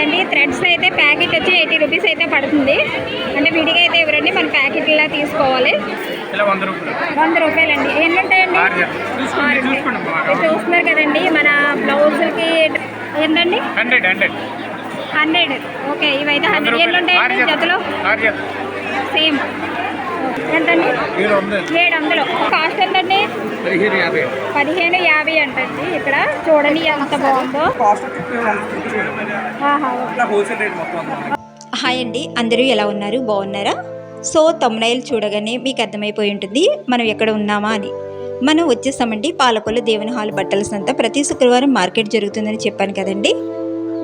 కదండి. థ్రెడ్స్ అయితే ప్యాకెట్ వచ్చి ఎయిటీ రూపీస్ అయితే పడుతుంది. అంటే విడిగా అయితే ఎవరండి మన ప్యాకెట్లా తీసుకోవాలి. ఇలా వంద రూపాయలు. వంద రూపాయలండి. ఎన్ని ఉంటాయండి. చూస్తున్నారు కదండి మన బ్లౌజులకి ఏంటండి హండ్రెడ్ హండ్రెడ్. హండ్రెడ్. ఓకే ఇవైతే హండ్రెడ్. ఎన్ని ఉంటాయండి జతలు? సేమ్. ఎంతండి? ఏడు వందలు. కాస్ట్ ఎంతండి? పదిహేను యాభై. అంటండి. ఇక్కడ చూడండి ఎంత బాగుందో. ఆహా, ఓకే. హోల్సేల్ రేట్ మొత్తం హాయ్ అండి. అందరూ ఎలా ఉన్నారు? బాగున్నారా? సో తమ్నైల్ చూడగానే మీకు అర్థమైపోయి ఉంటుంది మనం ఎక్కడ ఉన్నామా అని. మనం వచ్చేసామండి పాలకొల్లు దేవుని హాల్ బట్టల సంత. ప్రతి శుక్రవారం మార్కెట్ జరుగుతుందని చెప్పాను కదండి.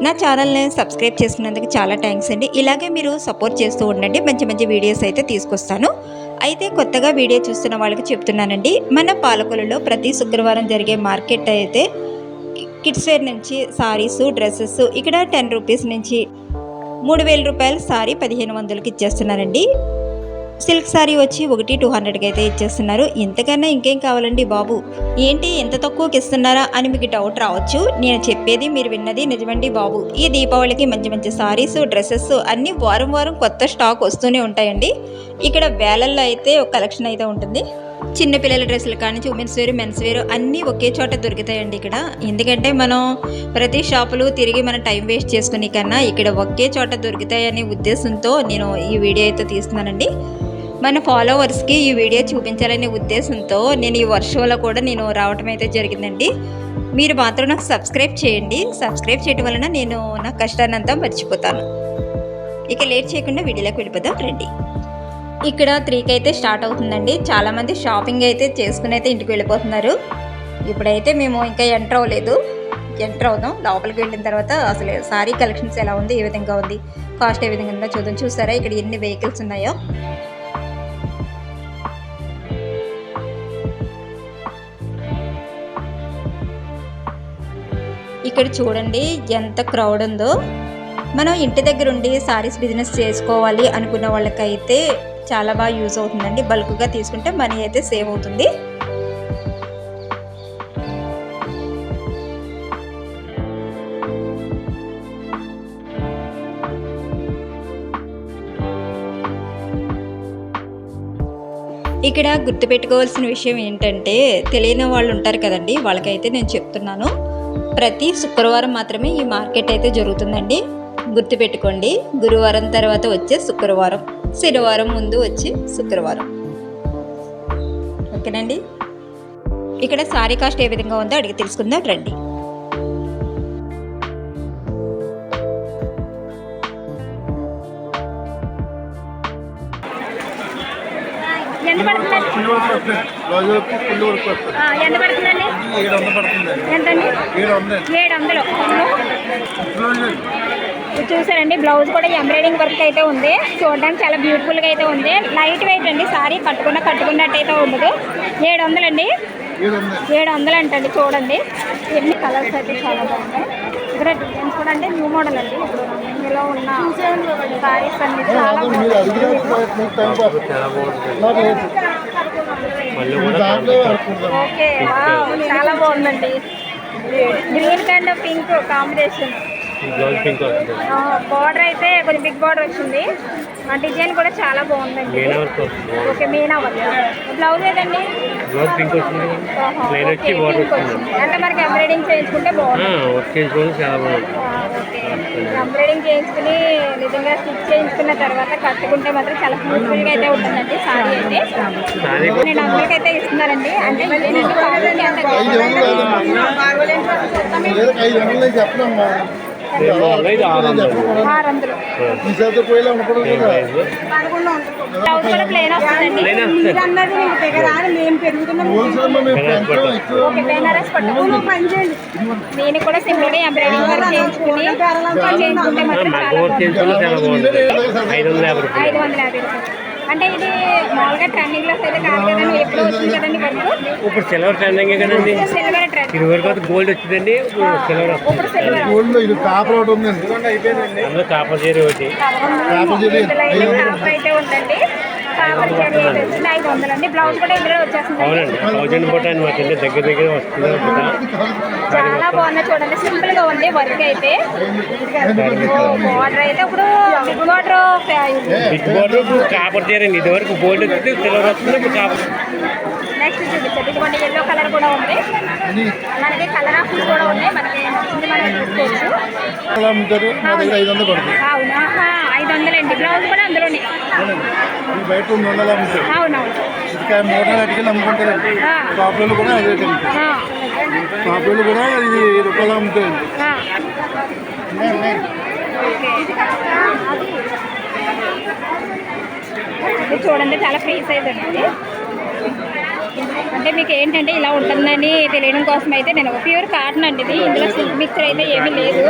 నా ఛానల్ని సబ్స్క్రైబ్ చేసుకున్నందుకు చాలా థ్యాంక్స్ అండి. ఇలాగే మీరు సపోర్ట్ చేస్తూ ఉండండి. మంచి మంచి వీడియోస్ అయితే తీసుకొస్తాను. అయితే కొత్తగా వీడియో చూస్తున్న వాళ్ళకి చెప్తున్నానండి. మన పాలకొల్లులో ప్రతి శుక్రవారం జరిగే మార్కెట్ అయితే కిడ్స్ వేర్ నుంచి సారీస్ డ్రెస్సెస్ ఇక్కడ టెన్ రూపీస్ నుంచి మూడు వేల రూపాయల సారీ పదిహేను వందలకి ఇచ్చేస్తున్నానండి సిల్క్ సారీ వచ్చి ఒకటి టూ హండ్రెడ్కి అయితే ఇచ్చేస్తున్నారు. ఇంతకన్నా ఇంకేం కావాలండి బాబు? ఏంటి ఎంత తక్కువకి ఇస్తున్నారా అని మీకు డౌట్ రావచ్చు. నేను చెప్పేది మీరు విన్నది నిజమండి బాబు. ఈ దీపావళికి మంచి మంచి సారీస్ డ్రెస్సెస్ అన్నీ వారం వారం కొత్త స్టాక్ వస్తూనే ఉంటాయండి. ఇక్కడ వేలల్లో అయితే ఒక కలెక్షన్ అయితే ఉంటుంది. చిన్నపిల్లల డ్రెస్సులు కానీ ఉమెన్స్ వేరు మెన్స్ వేరు అన్నీ ఒకే చోట దొరుకుతాయండి ఇక్కడ. ఎందుకంటే మనం ప్రతి షాపులు తిరిగి మన టైం వేస్ట్ చేసుకునే కన్నా ఇక్కడ ఒకే చోట దొరుకుతాయనే ఉద్దేశంతో నేను ఈ వీడియో అయితే తీస్తున్నానండి. మన ఫాలోవర్స్కి ఈ వీడియో చూపించాలనే ఉద్దేశంతో నేను ఈ వర్షంలో కూడా నేను రావటం అయితే జరిగిందండి. మీరు మాత్రం నాకు సబ్స్క్రైబ్ చేయండి. సబ్స్క్రైబ్ చేయడం వలన నేను నా కష్టాన్నంతా మర్చిపోతాను. ఇక లేట్ చేయకుండా వీడియోలోకి వెళ్ళిపోదాం. రండి. ఇక్కడ త్రీకి అయితే స్టార్ట్ అవుతుందండి. చాలామంది షాపింగ్ అయితే చేసుకుని అయితే ఇంటికి వెళ్ళిపోతున్నారు. ఇప్పుడైతే మేము ఇంకా ఎంటర్ అవ్వలేదు. ఎంటర్ అవుదాం. లోపలికి వెళ్ళిన తర్వాత అసలు సారీ కలెక్షన్స్ ఎలా ఉంది ఏ విధంగా ఉంది కాస్ట్ ఏ విధంగా ఉందో చూద్దాం. చూసారా? ఇక్కడ ఎన్ని వెహికల్స్ ఉన్నాయో. ఇక్కడ చూడండి ఎంత క్రౌడ్ ఉందో. మనం ఇంటి దగ్గర ఉండి సారీస్ బిజినెస్ చేసుకోవాలి అనుకున్న వాళ్ళకైతే చాలా బాగా యూజ్ అవుతుందండి. బల్క్గా తీసుకుంటే మనీ అయితే సేవ్ అవుతుంది. ఇక్కడ గుర్తుపెట్టుకోవాల్సిన విషయం ఏంటంటే తెలియని వాళ్ళు ఉంటారు కదండి. వాళ్ళకైతే నేను చెప్తున్నాను. ప్రతి శుక్రవారం మాత్రమే ఈ మార్కెట్ అయితే జరుగుతుందండి. గుర్తుపెట్టుకోండి గురువారం తర్వాత వచ్చే శుక్రవారం శనివారం ముందు వచ్చి శుక్రవారం. ఓకేనండి? ఇక్కడ సారీ కాస్ట్ ఏ విధంగా ఉందో అడిగి తెలుసుకుందాం రండి. ఎంత పడుతుంది ఎంతండి ఏడు వందలు చూసారండి బ్లౌజ్ కూడా ఎంబ్రాయిడింగ్ వర్క్ అయితే ఉంది. చూడడానికి చాలా బ్యూటిఫుల్గా అయితే ఉంది. లైట్ వెయిట్ అండి సారీ కట్టుకున్న కట్టుకున్నట్టు అయితే ఉండదు. ఏడు వందలండి ఏడు వందలు ఏడు వందలు అంటండి చూడండి. ఎన్ని కలర్స్ అయితే చాలా బాగున్నాయి. ఇక్కడ డిజైన్స్ కూడా అంటే న్యూ మోడల్ అండి. ఇప్పుడు ఇందులో ఉన్న సారీస్ అన్ని చాలా మీరు అడిగిన బాగున్నాయి. ఓకే వావ్, చాలా బాగుందండి. Green and pink combination blouse pink వస్తుంది. బార్డర్ అయితే కొంచెం బిగ్ బార్డర్ వచ్చింది. ఆ డిజైన్ కూడా చాలా బాగుందండి. ఓకే మీనా బ్లౌజ్ ఏదండి? బ్లౌజ్ పింక్ వస్తుంది. ఆహా, ప్లెయిన్ వచ్చి బార్డర్ వస్తుంది. వచ్చింది. అంటే మనకి ఎంబ్రాయిడింగ్ చేయించుకుంటే బాగుంటుంది. వర్క్ చేయించుకోవడం చాలా ఓకే ఎంబ్రాయిడింగ్ చేయించుకుని నిజంగా స్టిచ్ చేయించుకున్న తర్వాత కట్టుకుంటే మాత్రం చాలా బ్యూటిఫుల్గా అయితే ఉంటుందండి సారీ అయితే. నేను అమ్మలకైతే ఇస్తున్నారండి అంటే ఇదేనండి కావాలంటే అంత ఐదు వందలు ఏదో ఐదు వందలు చెప్పనమ్మా రెండు వందలు ఇది ఆరు వందలు ఆరు వందలు ఈ చేత పోయేలా ఉండకూడదు సేమ్ కదా ప్రైస్ బ్లౌజ్ కూడా ప్లేన్ వస్తుందండి ప్లెయిన్ వస్తుంది హోల్సేల్లో మేము పెంచడం ఎక్కువ ఓకే బెనారస్ పట్టు నేను కూడా సింపుల్గా ఎంబ్రాయిడింగ్ వర్క్ చేయించుకుని చేయించుకుంటే మాత్రం మగ్గ చాలా వర్క్ చేయించుకోవడం చాలా బాగుంది ఐదు వందల యాభై అంటే ఇది మామూలుగా ట్రెండింగ్లో అయితే కాదు కదండి ఎప్పుడు వచ్చింది కదండి వర్క్ ఇప్పుడు సిల్వర్ ట్రెండింగ్ కదండి. సిల్వర్ ట్రెండ్ ఇది వరకు అయితే గోల్డ్ వచ్చిందండి సిల్వర్ ఇప్పుడు సిల్వర్ గోల్డ్లో ఇది కాపర్ ఒకటి ఉందండి. అందులో కాపర్ చీర ఒకటి. కాపర్ చీర అయితే ఉందండి. అవునండి. థౌజండ్ పూట అనమాట అండి దగ్గర దగ్గర వస్తుంది చాలా బాగుంది చూడండి. సింపుల్గా ఉంది వర్క్ అయితే. బార్డర్ అయితే ఇప్పుడు బిగ్ బార్డర్ బిగ్ బోర్డర్ ఇప్పుడు కాపర్ చేరండి ఇది వరకు బోర్డు వచ్చింది సిల్వర్ వస్తుంది ఇప్పుడు కాపర్ నెక్స్ట్ చూపించండి. ఇదిగోండి ఎల్లో కలర్ కూడా ఉంది. మనకి కలర్ ఆప్షన్స్ కూడా ఉన్నాయి. మనకి నచ్చింది మనం తీసుకోవచ్చు అవునా? వందలండి. బ్లౌజ్ కూడా అందులోనే. బయట రెండు వందలు అమ్ముతారు అవునవును. మూడు అమ్ముకుంటారండి. షాపులు కూడా అదే షాపులు ఇది రూపాయలు. ఇది చూడండి చాలా ఫ్రీ సైజ్ అండి ఇది. అంటే మీకు ఏంటంటే ఇలా ఉంటుందని తెలియడం కోసం అయితే నేను ప్యూర్ కాటన్ అండి ఇది. ఇందులో సిల్క్ మిక్సర్ అయితే ఏమీ లేదు.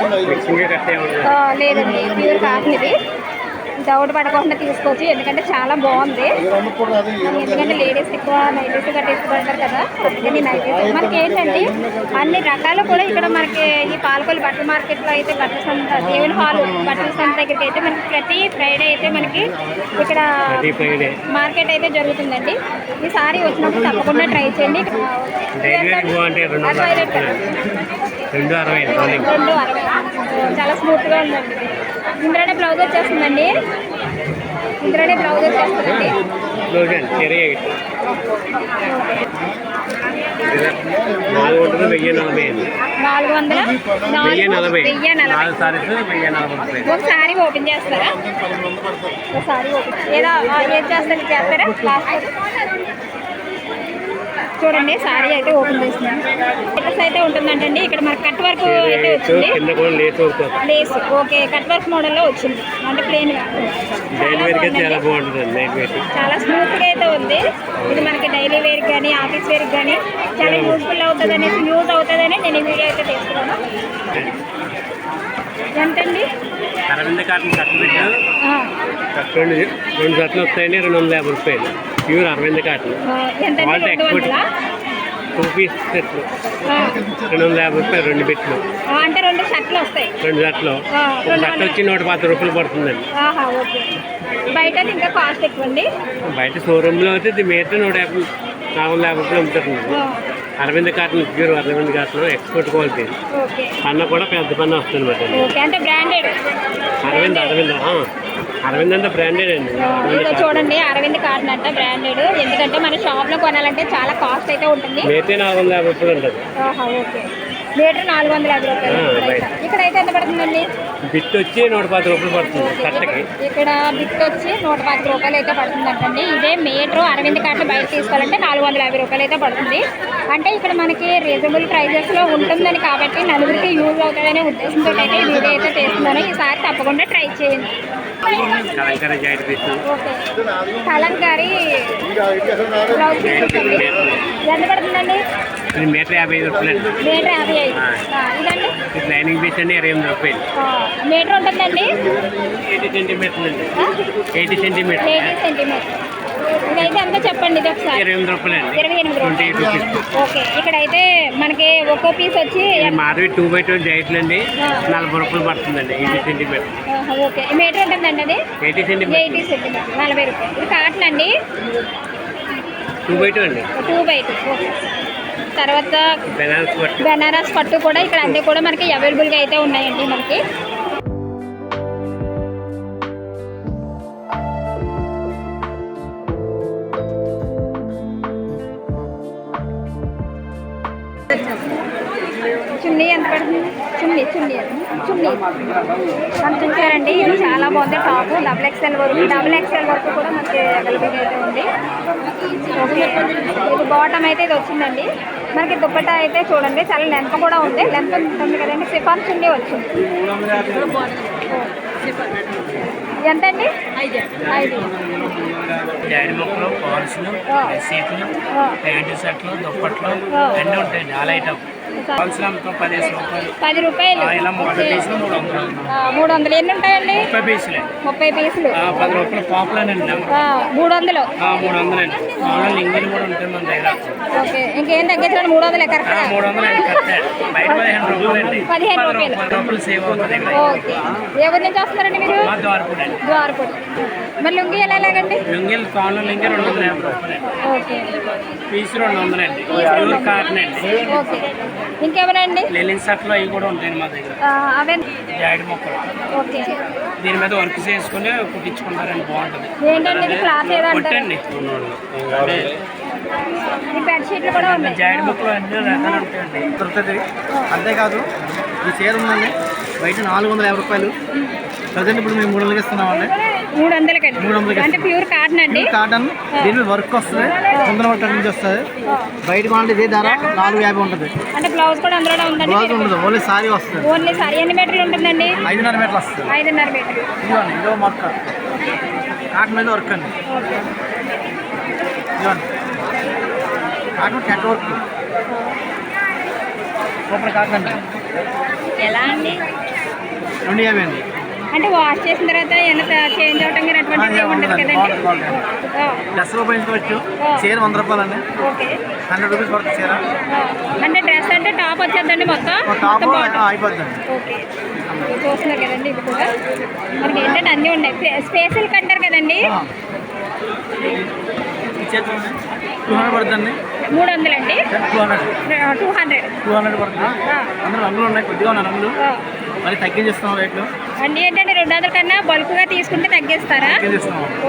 లేదండి ప్యూర్ కాటన్ ఇది. డౌట్ పడకుండా తీసుకోవచ్చు. ఎందుకంటే చాలా బాగుంది. ఎందుకంటే లేడీస్ ఎక్కువ నైటీస్ గట్రా ఇష్టపడతారు కదా అందుకని నైటీస్ మనకి ఏంటంటే అన్ని రకాలు కూడా ఇక్కడ మనకి ఈ పాలకొల్లు బట్టల మార్కెట్లో అయితే బట్టల సంత దేవుని హాల్ బట్టల సంత దగ్గరికి అయితే మనకి ప్రతి ఫ్రైడే అయితే మనకి ఇక్కడ మార్కెట్ అయితే జరుగుతుందండి. ఈ సారీ వచ్చినప్పుడు తప్పకుండా ట్రై చేయండి. రెండు అరవై చాలా స్మూత్గా ఉందండి. ఇది. ఇందులోనే బ్లౌజ్ వచ్చేస్తుందండి. ఇందులోనే బ్లౌజ్ వచ్చేస్తుందండి. నాలుగు వందలు వెయ్యి నలభై అండి. నాలుగు వందల? వెయ్యి నలభై. వెయ్యి నలభై. ఒకసారి ఓపెన్ చేస్తారా? ఒకసారి ఓపెన్. ఏదో ఏం చేస్తారు? చేస్తారా? లాస్ట్. చూడండి సారీ అయితే ఓపెన్ చేస్తున్నాను డ్రెస్ అయితే ఉంటుందంటండి. ఇక్కడ మనకి కట్ వర్క్ అయితే వచ్చింది. కింద కూడా లేస్ అవుతుంది ఓకే కట్ వర్క్ మోడల్లో వచ్చింది. అంటే ప్లెయిన్ డైలీ వేర్కి చాలా బాగుంటుంది నైట్ వేర్ చాలా స్మూత్గా అయితే ఉంది. ఇది మనకి డైలీ వేర్ కానీ ఆఫీస్ వేర్ కానీ చాలా యూస్ఫుల్ అవుతుంది అనేసి యూజ్ అవుతుందని నేను ఈ వీడియో అయితే తీసుకున్నాను. ఎంతండి? అరవింద కాటన్ పెట్టు. ఆ, రెండు రెండు జట్లు వస్తాయండి రెండు వందల యాభై రూపాయలు. Pure Arvind cotton expert. వందలా? టూ పీస్ సెట్లు రెండు వందల యాభై రూపాయలు రెండు పెట్లు ఆ, అంటే రెండు షర్ట్లు వస్తాయి. రెండు జట్టు వందలు. వచ్చి నూట పది రూపాయలు పడుతుందండి. బయట ఇంకా కాస్ట్ ఎక్కువ బయట షోరూంలో అయితే మీటర్ నూట యాభై నాలుగు వందల యాభై రూపాయలు అమ్ముతారండి ఆ, Arvind cotton pure Arvind cotton export quality. పన్న కూడా పెద్ద పన్న వస్తుంది అంటే బ్రాండెడ్. అరవింద్ అరవింద్ అరవింద్ అంతా బ్రాండెడ్ అండి. కాటన్. చూడండి అరవింద్ కార్డ్ అంట బ్రాండెడ్. ఎందుకంటే మన షాప్లో కొనాలంటే చాలా కాస్ట్ అయితే ఉంటుంది. మీటే నాలుగు వందల యాభై రూపాయలు ఉంటుంది ఓకే. మీటర్ నాలుగు వందల యాభై రూపాయలు. బయట. ఇక్కడైతే ఎంత పడుతుందండి? బిట్ వచ్చి నూట పది రూపాయలు పడుతుంది కట్టకి. ఇక్కడ బిట్ వచ్చి నూట పది రూపాయలు అయితే పడుతుందంటండి. ఇదే మీటర్ అరవింద్ కార్డు బయట తీసుకోవాలంటే నాలుగు వందల యాభై రూపాయలు అయితే పడుతుంది. అంటే ఇక్కడ మనకి రీజనబుల్ ప్రైజెస్లో ఉంటుందని కాబట్టి నలుగురికి యూజ్ అవుతుందనే ఉద్దేశంతో అయితే ఈ వీడియో అయితే చేస్తున్నాను. ఈసారి తప్పకుండా ట్రై చేయండి. Kalamkari joint piece okay. Kalamkari blouse piece ఎంత పడుతుందండి? ఇది మీటర్ యాభై ఐదు రూపాయలు మీటర్ యాభై ఐదు. ఇదండి? ఇది లైనింగ్ పీస్ అండి ఇరవై ఎనిమిది రూపాయలు. మీటర్ ఉంటుందండి? ఎయిటీ సెంటీమీటర్లు అండి. ఎయిటీ సెంటీమీటర్ ఎయిటీ సెంటీమీటర్ ఇదైతే ఎంత చెప్పండి ఇది ఒకసారి? ఇరవై ఎనిమిది రూపాయలు అండి. ఇరవై ఎనిమిది రూపాయలు. ఓకే ఇక్కడైతే మనకి ఒక్కో పీస్ వచ్చి మాధవి టూ బై టూ జాయింట్లు అండి. నలభై రూపాయలు పడుతుందండి ఎయిటీ సెంటీమీటర్ ఓకే. మీటర్ ఉంటుందండి అది? ఎయిటీ సెంటీమీటర్ ఎయిటీ సెంటీమీటర్ నలభై రూపాయలు. ఇది కాటన్ అండి? టూ బై టూ అండి. టూ బై టూ ఓకే తర్వాత బెనారస్ పట్టు. బెనారస్ పట్టు కూడా ఇక్కడ అన్నీ కూడా మనకి అవైలబుల్గా అయితే ఉన్నాయండి మనకి. చున్నీ ఎంత పడుతుంది? చున్నీ చున్నీ. చున్నీ. మనం చూసారండి ఇది చాలా బాగుంది టాప్. డబుల్ ఎక్స్ఎల్ వరకు డబుల్ ఎక్స్ఎల్ వరకు కూడా మనకి అవైలబుల్గా అయితే ఉంది. ఓకే ఇది బాటమ్ అయితే ఇది వచ్చిందండి. మనకి దుప్పట్టా అయితే చూడండి చాలా లెంత్ కూడా ఉంది. లెంత్ ఉంటుంది కదండి సిఫాన్ చున్నీ వచ్చింది. ఎంతండి? ఐదు ఐదు డాడీ మొక్కలు పాల్స్లు ఆ. సీట్లు. ప్యాంటు షర్ట్లు దుప్పట్లు. అన్నీ ఉంటాయండి ఆల్ ఐటమ్ పది రూపాయలు. మూడు వందలు. ఎన్ని ఉంటాయండి? ముప్పై పీసులే. రూపాయలు మూడు వందలు. ఓకే. ఇంకేం తగ్గించండి మూడు వందలే బయట పదిహేను రూపాయలు. రూపాయలు. ఓకే. ఏ ఊరి నుంచి వస్తున్నారండి మీరు? ద్వారపూడి మరి లుంగి ఎలా ఎలాగండి? లింగిలు కాళ్ళు లింగి రెండు వందల యాభై రూపాయలండి ఓకే. పీసు రెండు వందలండి కాటన్ అండి. ఓకే. లెలిన్ సట్లు అవి కూడా ఉంటాయండి మా దగ్గర. ఆ, అవే జాయిడ్ మొక్కలు. ఓకే. దీని మీద వర్క్ చేసుకుని కుట్టించుకుంటారండి బాగుంటుంది. ఏంటండి ఇది? క్లాత్ ఏదంటారు కొట్టండి. ఈ బెడ్షీట్లు కూడా ఉన్నాయి. జాయిడ్ మొక్కలు అన్ని రకాలు ఉంటాయండి. దొరుకుతుంది. అంతేకాదు ఈ చీర ఉందండి. బయట నాలుగు వందల యాభై రూపాయలు. ప్రజెంట్ ఇప్పుడు మేము మూడు వందలకి ఇస్తున్నామండి. మూడు వందలకి అంటే ప్యూర్ కాటన్ అండి. కాటన్ దీని మీద వర్క్ వస్తుంది. వందల వర్క్ నుంచి వస్తుంది బయట క్వాలిటీ ఇదే ధర నాలుగు యాభై ఉంటుంది. అంటే బ్లౌజ్ కూడా బ్లౌజ్ ఉందండి ఉండదు ఓన్లీ సారీ వస్తుంది. ఓన్లీ సారీ. ఎన్ని మీటర్లు ఉంటుందండి? ఐదున్నర మీటర్లు వస్తుంది. ఐదున్నర మీటర్ ఇదిగోండి ఇదో మొక్క కాటన్ మీద వర్క్ అండి. ఇదిగోండి. Cotton cut work super cotton అండి. ఎలా అండి? రెండు యాభై అండి. అంటే వాష్ చేసిన తర్వాత చేంజ్ అవటం కానీ అటువంటిది కదండి? డ్రెస్ ఉపయోగించుకోవచ్చు చీర వంద రూపాయలు అండి ఓకే. హండ్రెడ్ రూపీస్ పడుతుంది చీర. అంటే డ్రెస్ అంటే టాప్ వచ్చేద్దండి మొత్తం? టాప్. అయిపోద్దండి. ఓకే. చూస్తున్నారు కదండి ఇది కూడా. మనకి ఏంటంటే అన్నీ ఉన్నాయి. స్పేషల్ కంటారు కదండి? టూ హండ్రెడ్ మూడు వందలండి? Two hundred. Two hundred. Two hundred పడుతుంది? అందులో రంగులు ఉన్నాయి కొద్దిగా ఉన్నాయి రంగులు. మరి తగ్గించేస్తున్నాం రేట్లు. అన్నీ ఏంటంటే రెండు వందల కన్నా బల్క్గా తీసుకుంటే తగ్గిస్తారా?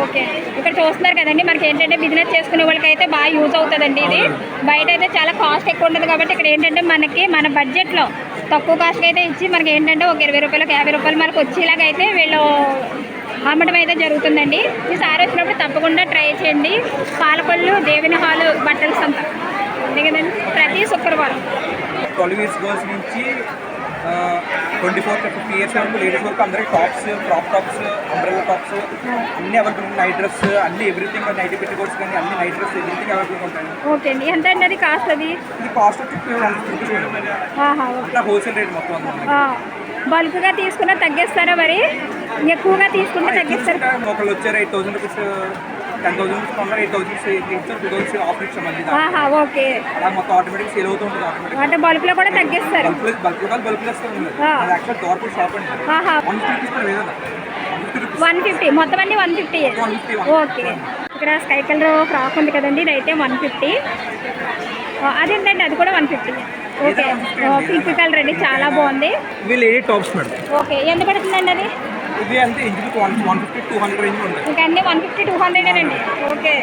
ఓకే. ఇక్కడ చూస్తున్నారు కదండి మనకి ఏంటంటే బిజినెస్ చేసుకునే వాళ్ళకి అయితే బాగా యూజ్ అవుతుందండి ఇది. బయట అయితే చాలా కాస్ట్ ఎక్కువ ఉంటుంది కాబట్టి ఇక్కడ ఏంటంటే మనకి మన బడ్జెట్లో తక్కువ కాస్ట్కి అయితే ఇచ్చి మనకి ఏంటంటే ఒక ఇరవై రూపాయలకు యాభై రూపాయలు మనకు వచ్చేలాగా అయితే వీళ్ళు అమ్మటం అయితే జరుగుతుందండి. ఈసారి వచ్చినప్పుడు తప్పకుండా ట్రై చేయండి. పాలకొల్లు దేవిని హాలు బట్టల సంత. అంతే కదండి? ప్రతి శుక్రవారం. ట్వెల్వ్ ఇయర్స్ గర్ల్స్ నుంచి ట్వంటీ ఫోర్ ఫిఫ్టీ ఇయర్స్ వరకు లేడీస్ వరకు అందరికి tops crop tops umbrella tops అన్ని అవైలబుల్ నైట్ డ్రెస్ అన్ని ఎవ్రీథింగ్ నైట్ పెట్టుకోవచ్చు కానీ అన్ని నైట్ డ్రెస్ ఎవ్రీథింగ్ అవైలబుల్ ఉంటాయి. ఓకే అండి. ఎంత అండి అది కాస్ట్ అది? ఇది కాస్ట్ వచ్చి టూ హండ్రెడ్ రూపీస్ అట్లా హోల్సేల్ రేట్ మొత్తం బల్క్గా తీసుకున్నా తగ్గిస్తారా మరి? ఎక్కువగా తీసుకుంటే తగ్గిస్తారా? ఒకళ్ళు వచ్చారు eight thousand rupees ten thousand rupees కొన్నారు ఎయిట్ థౌసండ్ ఇచ్చారు టూ థౌసండ్ ఆఫర్ ఇచ్చాం మళ్ళీ దానికి. ఆహా ఓకే అలా మొత్తం ఆటోమేటిక్ సేల్ అవుతూ ఉంటుంది ఆటోమేటిక్ అంటే కూడా తగ్గిస్తారు బల్క్ బల్క్ కూడా. అది యాక్చువల్ దోర్పూర్ షాప్ అండి ఆహా. One fifty. వన్ మొత్తం అన్ని వన్ ఫిఫ్టీ ఓకే. ఇక్కడ స్కై కలర్ ఫ్రాక్ ఉంది కదండి ఇది అయితే వన్ ఫిఫ్టీ. అదేంటండి అది కూడా one fifty. Okay. Pink colour అండి చాలా బాగుంది. Tops madam. ఓకే. ఎంత పడుతుందండి అది? ఇవి అంతే ఇంచుకు one one fifty two hundred range ఉంటాయి ఇంకా అన్ని వన్ ఫిఫ్టీ టూ హండ్రెడ్ అండి. ఓకే.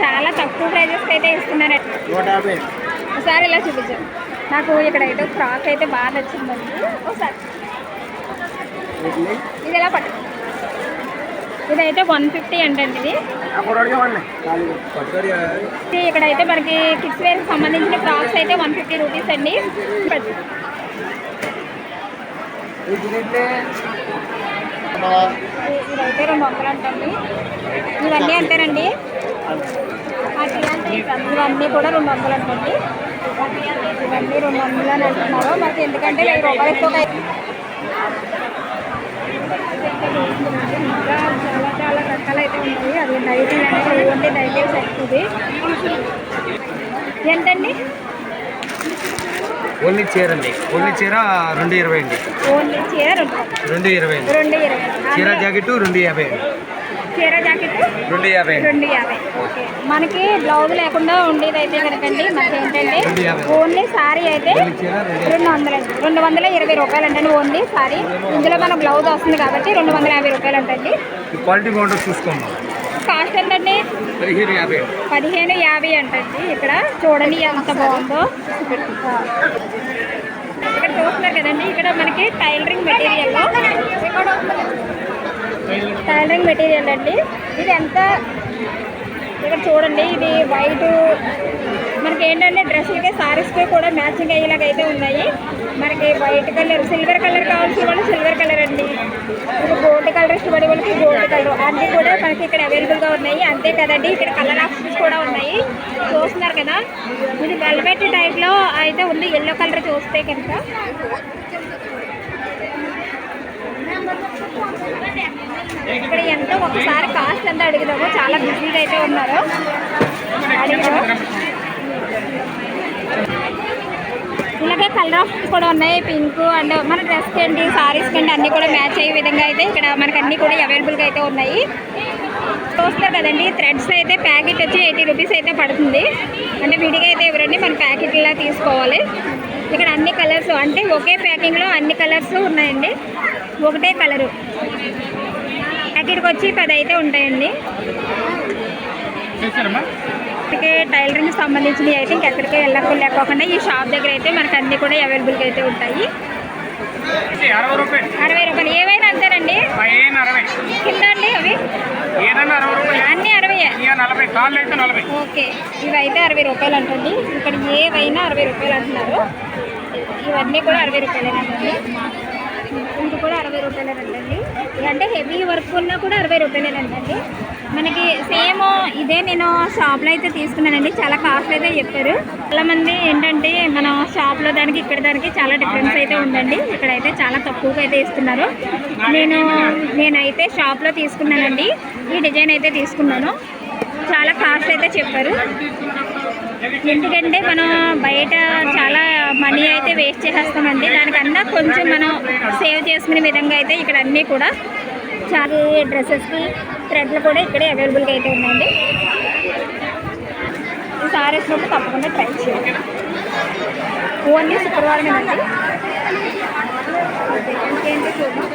చాలా తక్కువ ప్రైజెస్కి అయితే ఇస్తున్నారండి. నూట యాభై. ఒకసారి ఇలా చూపించండి. నాకు ఇక్కడ అయితే ఫ్రాక్ అయితే బాగా నచ్చిందండి. ఒకసారి. ఇది ఎలా పట్టు? ఇదైతే వన్ ఫిఫ్టీ అంటండి ఇది. ఇది ఇక్కడైతే మనకి కిడ్స్ వేర్ సంబంధించిన ఫ్రాక్స్ అయితే వన్ ఫిఫ్టీ రూపీస్ అండి. ఇదైతే రెండు వందలు అంటండి ఇవన్నీ అంతేనండి ఇవన్నీ కూడా రెండు వందలు అంటండి ఇవన్నీ రెండు వందలు అని అంటున్నారు మరి ఎందుకంటే వెయ్యి రూపాయలతో ఇంకా చాలా చాలా రకాలు అయితే ఉన్నాయి అది నైటీ అనేది ఓన్లీ నైటీ సెట్ ఏంటండి ఓన్లీ చీర అండి. ఓన్లీ చీర రెండు ఇరవై అండి. ఓన్లీ చీర రెండు ఇరవై. అండి. రెండు ఇరవై. చీర జాకెట్ రెండు యాభై అండి. చీర జాకెట్ రెండు యాభై రెండు యాభై. ఓకే. మనకి బ్లౌజ్ లేకుండా ఉండేది అయితే కనుకండి మనకి ఏంటంటే. ఓన్లీ సారీ అయితే రెండు వందలు రెండు వందల ఇరవై రూపాయలు అంటండి ఓన్లీ సారీ. ఇందులో మన బ్లౌజ్ వస్తుంది కాబట్టి రెండు వందల యాభై రూపాయలు అంటండి. క్వాలిటీ బాగుంటుంది చూసుకోండి. కాస్ట్ ఎంతండి పదిహేను యాభై. పదిహేను యాభై అంటండి. ఇక్కడ చూడండి ఎంత బాగుందో. ఇక్కడ చూస్తున్నారు కదండి. ఇక్కడ మనకి టైలరింగ్ మెటీరియల్. టైలరింగ్ మెటీరియల్ అండి. ఇది ఎంత? ఇక్కడ చూడండి. ఇది వైట్. మనకి ఏంటంటే డ్రెస్సులకి సారీస్కి కూడా మ్యాచింగ్ అయ్యేలాగా అయితే ఉన్నాయి. మనకి వైట్ కలర్ సిల్వర్ కలర్ కావాల్సిన వాళ్ళు సిల్వర్ కలర్ అండి ఇది గోల్డ్ కలర్ ఇష్టపడే వాళ్ళకి గోల్డ్ కలర్ అన్నీ కూడా మనకి ఇక్కడ అవైలబుల్గా ఉన్నాయి. అంతే కదండి ఇక్కడ కలర్ ఆప్షన్స్ కూడా ఉన్నాయి. చూస్తున్నారు కదా? ఇది వెల్వెట్ టైప్లో అయితే ఉంది. ఎల్లో కలర్ చూస్తే కనుక. ఇక్కడ ఎంతో ఒకసారి కాస్ట్ ఎంత అడిగినామో. చాలా బిజీగా అయితే ఉన్నారు. అడిగారు ఇలాగే కలర్ ఆప్షన్స్ కూడా ఉన్నాయి. పింక్ అండ్ మన డ్రెస్ కండి సారీస్ కండి అన్నీ కూడా మ్యాచ్ అయ్యే విధంగా అయితే ఇక్కడ మనకు అన్నీ కూడా అవైలబుల్గా అయితే ఉన్నాయి. చూస్తారు కదండి థ్రెడ్స్ అయితే ప్యాకెట్ వచ్చి ఎయిటీ రూపీస్ అయితే పడుతుంది. అంటే విడిగా అయితే ఎవరండి మన ప్యాకెట్లా తీసుకోవాలి. ఇక్కడ అన్ని కలర్స్ అంటే ఒకే ప్యాకింగ్లో అన్ని కలర్స్ ఉన్నాయండి. ఒకటే కలరు. ప్యాకెట్కి వచ్చి పది అయితే ఉంటాయండి. మనకి టైలరింగ్ సంబంధించినవి అయితే ఇంకెక్కడికి వెళ్ళకు లేకోకుండా ఈ షాప్ దగ్గర అయితే మనకి అన్ని కూడా అవైలబుల్గా అయితే ఉంటాయి. అరవై రూపాయలు. ఏవైనా అంతేనండి? కింద అండి అవి? అన్నీ అరవై ఓకే. ఇవైతే అరవై రూపాయలు అంటుంది ఇక్కడ ఏవైనా అరవై రూపాయలు అంటున్నారు. ఇవన్నీ కూడా అరవై రూపాయలేనండి ఇది కూడా అరవై రూపాయలేనండి అంటే హెవీ వర్క్ ఉన్నా కూడా అరవై రూపాయలేనండి మనకి సేమ్ ఇదే నేను షాప్లో అయితే తీసుకున్నానండి. చాలా కాస్ట్ అయితే చెప్పారు. చాలామంది ఏంటంటే మన షాప్లో దానికి ఇక్కడ దానికి చాలా డిఫరెన్స్ అయితే ఉందండి. ఇక్కడైతే చాలా తక్కువగా అయితే ఇస్తున్నారు. నేను నేనైతే షాప్లో తీసుకున్నానండి. ఈ డిజైన్ అయితే తీసుకున్నాను. చాలా కాస్ట్ అయితే చెప్పారు. ఎందుకంటే మనం బయట చాలా మనీ అయితే వేస్ట్ చేసేస్తామండి. దానికన్నా కొంచెం మనం సేవ్ చేసుకునే విధంగా అయితే ఇక్కడ అన్నీ కూడా. చాలా డ్రెస్సెస్కి థ్రెడ్లు కూడా ఇక్కడే అవైలబుల్గా అయితే ఉన్నాయండి. ఈ సారీస్ కూడా తప్పకుండా ట్రై చేయండి. ఓన్లీ ఇంకేంటి చూద్దాం.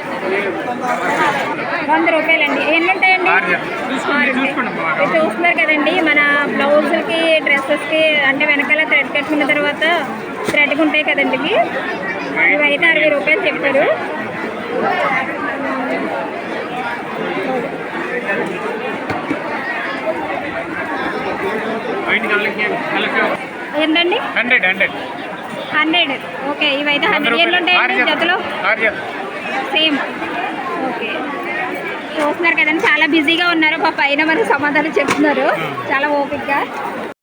వంద రూపాయలండి. ఎన్ని ఉంటాయండి చూస్తున్నారు కదండి మన బ్లౌజులకి డ్రెస్సెస్కి అంటే వెనకాల థ్రెడ్ కట్టుకున్న తర్వాత థ్రెడ్కి ఉంటాయి కదండి ఇవి. అయితే అరవై రూపాయలు చెప్పారు. ఏంటండి హండ్రెడ్ హండ్రెడ్ హండ్రెడ్ ఓకే ఇవైతే హండ్రెడ్ ఎన్ని ఉంటాయండి జతలో? Same okay. చూస్తున్నారు కదండి చాలా బిజీగా ఉన్నారు పాప పైన మనకు సమాధానం చెప్తున్నారు. చాలా ఓపిక్గా